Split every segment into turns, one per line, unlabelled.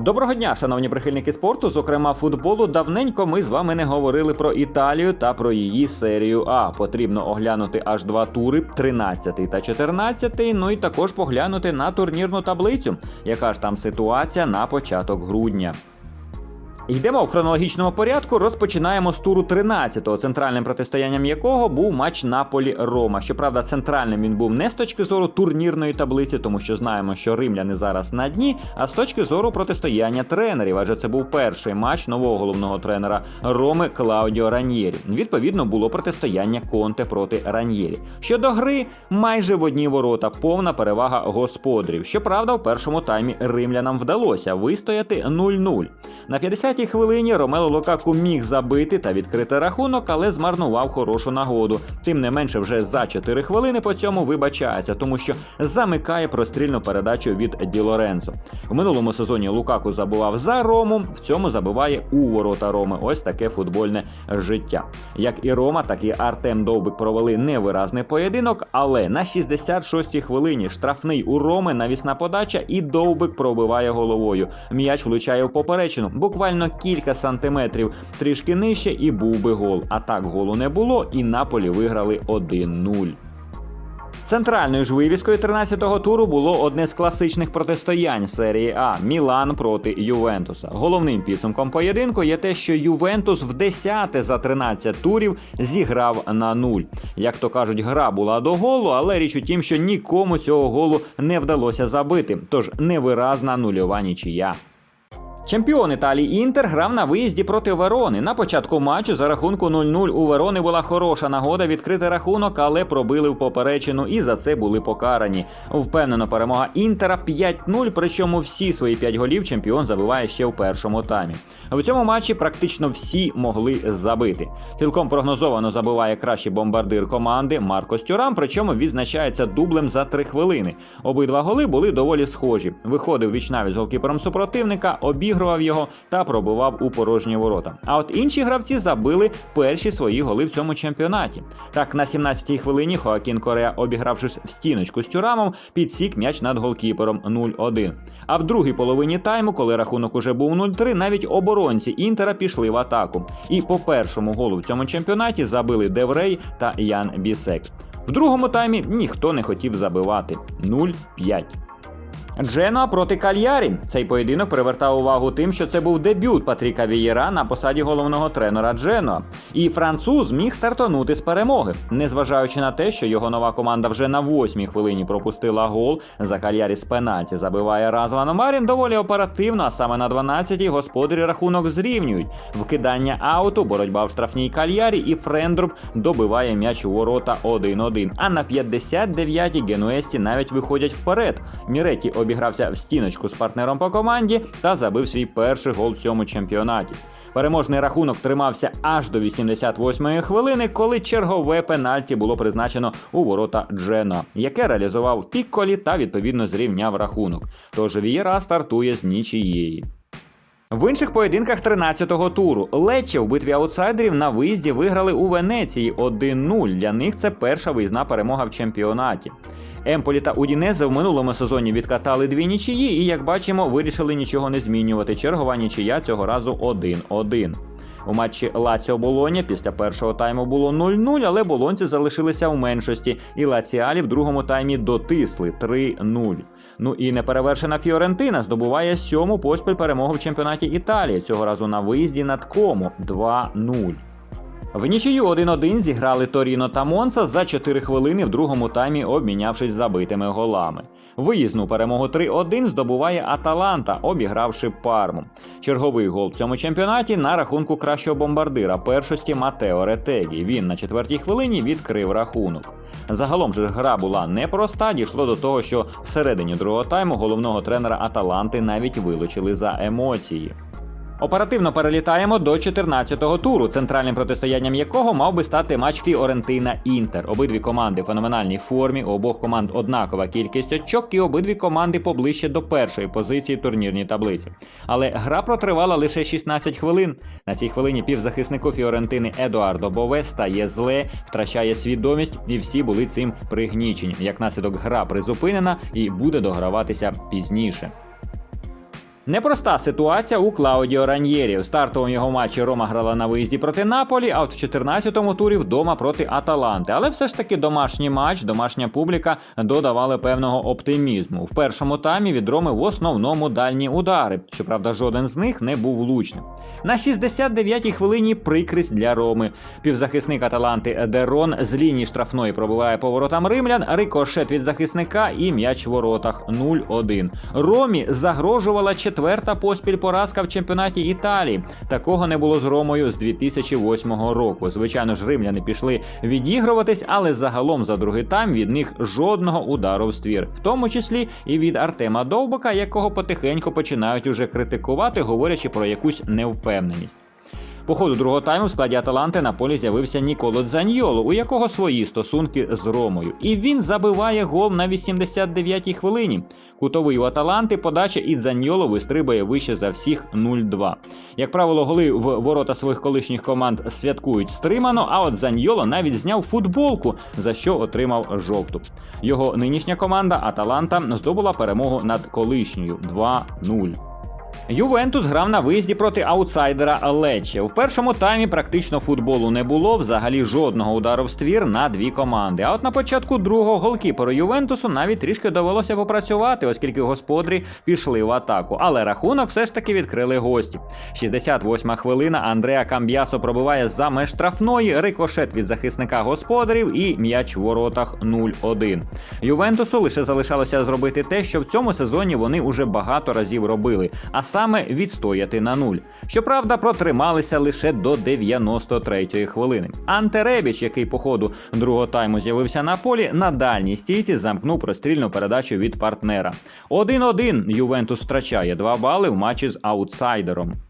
Доброго дня, шановні прихильники спорту, зокрема футболу. Давненько ми з вами не говорили про Італію та про її серію А. Потрібно оглянути аж два тури 13 та 14, ну і також поглянути на турнірну таблицю, яка ж там ситуація на початок грудня. Йдемо в хронологічному порядку. Розпочинаємо з туру 13-го, центральним протистоянням якого був матч Наполі Рома. Щоправда, центральним він був не з точки зору турнірної таблиці, тому що знаємо, що римляни зараз на дні, а з точки зору протистояння тренерів. Адже це був перший матч нового головного тренера Роми Клаудіо Раньєрі. Відповідно, було протистояння Конте проти Раньєрі. Щодо гри, майже в одні ворота, повна перевага господарів. Щоправда, в першому таймі римлянам вдалося вистояти 0-0. На 50-й хвилині Ромело Лукаку міг забити та відкрити рахунок, але змарнував хорошу нагоду. Тим не менше, вже за 4 хвилини по цьому вибачається, тому що замикає прострільну передачу від Ді Лоренцо. У минулому сезоні Лукаку забував за Рому, в цьому забиває у ворота Роми. Ось таке футбольне життя. Як і Рома, так і Артем Довбик провели невиразний поєдинок, але на 66-й хвилині штрафний у Роми навісна подача, і Довбик пробиває головою. М'яч влучає в поперечину, буквально кілька сантиметрів трішки нижче, і був би гол. А так голу не було, і Наполі виграли 1-0. Центральною ж вивіскою 13-го туру було одне з класичних протистоянь серії А Мілан проти Ювентуса. Головним підсумком поєдинку є те, що Ювентус в 10 за 13 турів зіграв на нуль. Як то кажуть, гра була до голу, але річ у тім, що нікому цього голу не вдалося забити. Тож невиразна нульова нічия. Чемпіон Італії Інтер грав на виїзді проти Верони. На початку матчу за рахунку 0-0 у Верони була хороша нагода відкрити рахунок, але пробили в поперечину і за це були покарані. Впевнено, перемога Інтера 5-0, причому всі свої 5 голів чемпіон забиває ще в першому таймі. В цьому матчі практично всі могли забити. Цілком прогнозовано забиває кращий бомбардир команди Марко Стюрам, причому відзначається дублем за 3 хвилини. Обидва голи були доволі схожі. Виходив вічнавість з голкіпером супротивника, обігрував його та пробивав у порожні ворота. А от інші гравці забили перші свої голи в цьому чемпіонаті. Так, на 17-й хвилині Хоакін Корея, обігравшись в стіночку з тюрамом, підсік м'яч над голкіпером 0-1. А в другій половині тайму, коли рахунок уже був 0-3, навіть оборонці Інтера пішли в атаку. І по першому голу в цьому чемпіонаті забили Деврей та Ян Бісек. В другому таймі ніхто не хотів забивати 0-5. Дженуа проти Кальярі. Цей поєдинок привертав увагу тим, що це був дебют Патріка Вієра на посаді головного тренера Дженуа. І француз міг стартонути з перемоги, незважаючи на те, що його нова команда вже на восьмій хвилині пропустила гол за Кальярі з пенальті. Забиває Разван Марін доволі оперативно, а саме на 12-й господарі рахунок зрівнюють. Вкидання ауту, боротьба в штрафній Кальярі, і Френдруб добиває м'яч у ворота 1-1. А на 59-й генуесті навіть виходять вперед. Міреті обігрався в стіночку з партнером по команді та забив свій перший гол в цьому чемпіонаті. Переможний рахунок тримався аж до 88-ї хвилини, коли чергове пенальті було призначено у ворота Джено, яке реалізував Пікколі та відповідно зрівняв рахунок. Тож Вієра стартує з нічиєї. В інших поєдинках 13-го туру Лечі в битві аутсайдерів на виїзді виграли у Венеції 1-0. Для них це перша виїзна перемога в чемпіонаті. Емполі та Удінезе в минулому сезоні відкатали дві нічиї, і, як бачимо, вирішили нічого не змінювати. Чергова нічия цього разу 1-1. У матчі Лаціо Болоня після першого тайму було 0-0, але болонці залишилися в меншості, і Лаціалі в другому таймі дотисли 3-0. Ну і неперевершена Фіорентина здобуває сьому поспіль перемогу в чемпіонаті Італії. Цього разу на виїзді над Кому 2-0. В нічию 1-1 зіграли Торіно та Монса за 4 хвилини в другому таймі, обмінявшись забитими голами. Виїзну перемогу 3-1 здобуває Аталанта, обігравши парму. Черговий гол в цьому чемпіонаті на рахунку кращого бомбардира першості Матео Ретегі. Він на четвертій хвилині відкрив рахунок. Загалом же гра була непроста. Дійшло до того, що всередині другого тайму головного тренера Аталанти навіть вилучили за емоції. Оперативно перелітаємо до 14-го туру, центральним протистоянням якого мав би стати матч Фіорентина Інтер. Обидві команди в феноменальній формі, у обох команд однакова кількість очок, і обидві команди поближче до першої позиції турнірній таблиці. Але гра протривала лише 16 хвилин. На цій хвилині півзахиснику Фіорентини Едуардо Бове стає зле, втрачає свідомість, і всі були цим пригнічені. Як наслідок гра призупинена і буде дограватися пізніше. Непроста ситуація у Клаудіо Раньєрі. В стартовому його матчі Рома грала на виїзді проти Наполі, а от в 14-му турі вдома проти Аталанти. Але все ж таки домашній матч, домашня публіка додавали певного оптимізму. В першому таймі від Роми в основному дальні удари. Щоправда, жоден з них не був влучним. На 69-й хвилині прикрість для Роми. Півзахисник Аталанти Дерон з лінії штрафної пробиває поворотам римлян, рикошет від захисника і м'яч в воротах 0-1. Ромі загрожувала четверта поспіль поразка в чемпіонаті Італії. Такого не було з Ромою з 2008 року. Звичайно ж, римляни пішли відігруватись, але загалом за другий тайм від них жодного удару в ствір, в тому числі і від Артема Довбика, якого потихеньку починають уже критикувати, говорячи про якусь невпевненість. По ходу другого тайму в складі Аталанти на полі з'явився Ніколо Дзаньйоло, у якого свої стосунки з Ромою. І він забиває гол на 89-й хвилині. Кутовий у Аталанти подача і Дзаньйоло вистрибує вище за всіх 0-2. Як правило, голи в ворота своїх колишніх команд святкують стримано, а от Дзаньйоло навіть зняв футболку, за що отримав жовту. Його нинішня команда Аталанта здобула перемогу над колишньою 2-0. Ювентус грав на виїзді проти аутсайдера Лече. В першому таймі практично футболу не було, взагалі жодного удару в ствір на дві команди. А от на початку другого голкіперу Ювентусу навіть трішки довелося попрацювати, оскільки господарі пішли в атаку. Але рахунок все ж таки відкрили гості. 68 хвилина Андреа Камб'ясо пробиває за меж штрафної, рикошет від захисника господарів і м'яч в воротах 0-1. Ювентусу лише залишалося зробити те, що в цьому сезоні вони уже багато разів робили. А саме відстояти на нуль. Щоправда, протрималися лише до 93-ї хвилини. Анте Ребіч, який по ходу другого тайму з'явився на полі, на дальній стійці замкнув прострільну передачу від партнера. 1-1 Ювентус втрачає 2 бали в матчі з аутсайдером.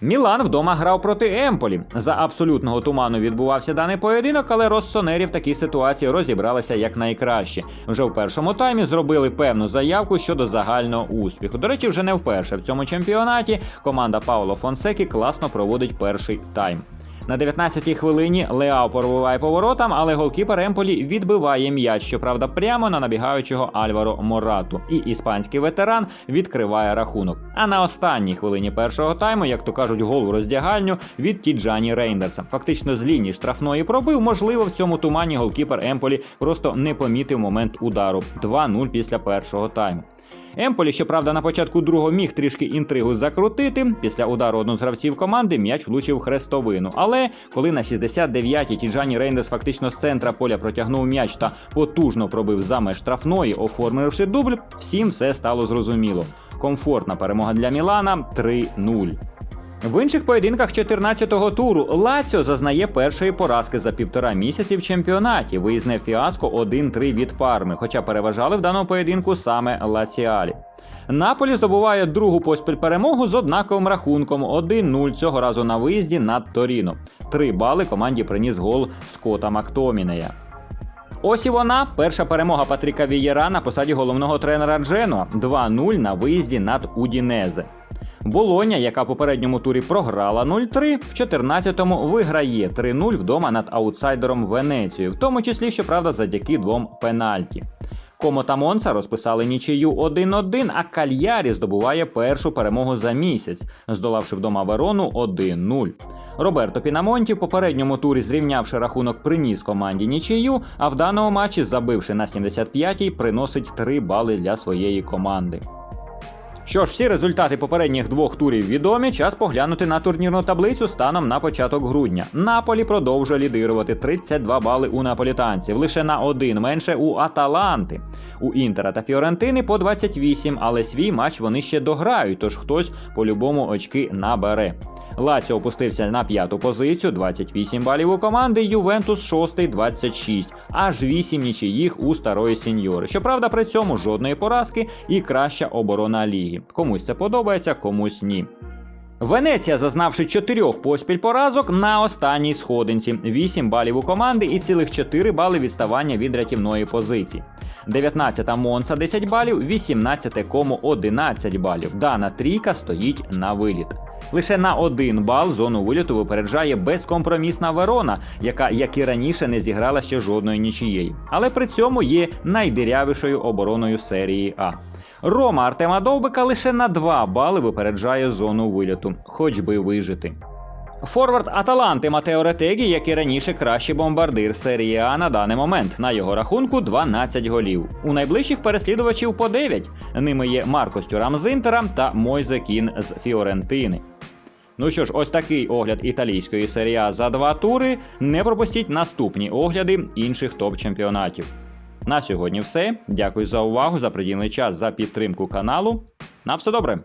Мілан вдома грав проти Емполі. За абсолютного туману відбувався даний поєдинок, але Россонері в такій ситуації розібралися як найкраще. Вже в першому таймі зробили певну заявку щодо загального успіху. До речі, вже не вперше в цьому чемпіонаті команда Пауло Фонсекі класно проводить перший тайм. На 19-й хвилині Леао пробиває поворотам, але голкіпер Емполі відбиває м'яч, щоправда, прямо на набігаючого Альваро Морату. І іспанський ветеран відкриває рахунок. А на останній хвилині першого тайму, як то кажуть, гол у роздягальню від Тіджані Рейндерса. Фактично з лінії штрафної пробив. Можливо, в цьому тумані голкіпер Емполі просто не помітив момент удару. 2-0 після першого тайму. Емполі, щоправда, на початку другого міг трішки інтригу закрутити. Після удару одного з гравців команди м'яч влучив хрестовину. Але коли на 69-й Тіджані Рейндерс фактично з центра поля протягнув м'яч та потужно пробив за меж штрафної, оформивши дубль, всім все стало зрозуміло. Комфортна перемога для Мілана 3-0. В інших поєдинках 14-го туру Лаціо зазнає першої поразки за півтора місяці в чемпіонаті. Виїзне фіаско 1-3 від парми, хоча переважали в даному поєдинку саме Лаціалі. Наполі здобуває другу поспіль перемогу з однаковим рахунком 1-0 цього разу на виїзді над Торіно. Три бали команді приніс гол Скота Мактомінея. Ось і вона, перша перемога Патріка Вієра на посаді головного тренера Джено 2-0 на виїзді над Удінезе. Болоня, яка попередньому турі програла 0-3, в 14-му виграє 3-0 вдома над аутсайдером Венецією, в тому числі, щоправда, завдяки двом пенальті. Комо та Монца розписали нічию 1-1, а Кальярі здобуває першу перемогу за місяць, здолавши вдома Верону 1-0. Роберто Пінамонті в попередньому турі зрівнявши рахунок, приніс команді нічию, а в даному матчі, забивши на 75-й, приносить 3 бали для своєї команди. Що ж, всі результати попередніх двох турів відомі. Час поглянути на турнірну таблицю станом на початок грудня. Наполі продовжує лідирувати 32 бали у наполітанців, лише на один менше у Аталанти. У Інтера та Фіорентини по 28, але свій матч вони ще дограють, тож хтось по-любому очки набере. Лаціо опустився на п'яту позицію, 28 балів у команди. Ювентус шостий, 26, аж 8 нічиїх у старої сеньори. Щоправда, при цьому жодної поразки і краща оборона ліги. Комусь це подобається, комусь ні. Венеція, зазнавши чотирьох поспіль поразок на останній сходинці, 8 балів у команди і цілих 4 бали відставання від рятівної позиції. 19-та Монса 10 балів, 18-те Комо 11 балів. Дана трійка стоїть на виліт. Лише на один бал зону виліту випереджає безкомпромісна Верона, яка, як і раніше, не зіграла ще жодної нічиєї, але при цьому є найдирявішою обороною серії А. Рома Артема Довбика лише на 2 бали випереджає зону виліту, хоч би вижити. Форвард Аталанти Матео Ретегі, як і раніше кращий бомбардир серії А на даний момент. На його рахунку 12 голів. У найближчих переслідувачів по 9. Ними є Марко Стюрам з Інтера та Мойзе Кін з Фіорентини. Ну що ж, ось такий огляд італійської серії А за два тури. Не пропустіть наступні огляди інших топ-чемпіонатів. На сьогодні все. Дякую за увагу, за приділений час, за підтримку каналу. На все добре!